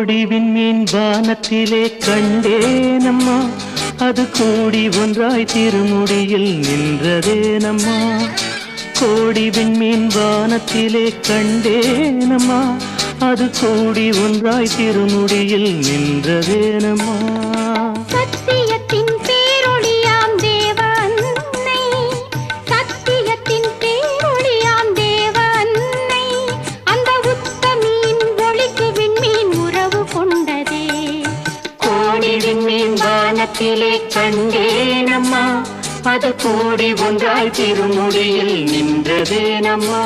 கோடி விண்மீன் வானத்திலே கண்டேனம்மா. அது கூடி ஒன்றாய் திருமுடியில் நின்றதேனம்மா. கோடி விண்மீன் வானத்திலே கண்டேனம்மா. அது கூடி ஒன்றாய் திருமுடியில் நின்றதேனம்மா. விண்மீன் வானத்திலே கண்டேனம்மா. அது கூடி ஒன்றாய் திருமுடியில் நின்றதேனம்மா.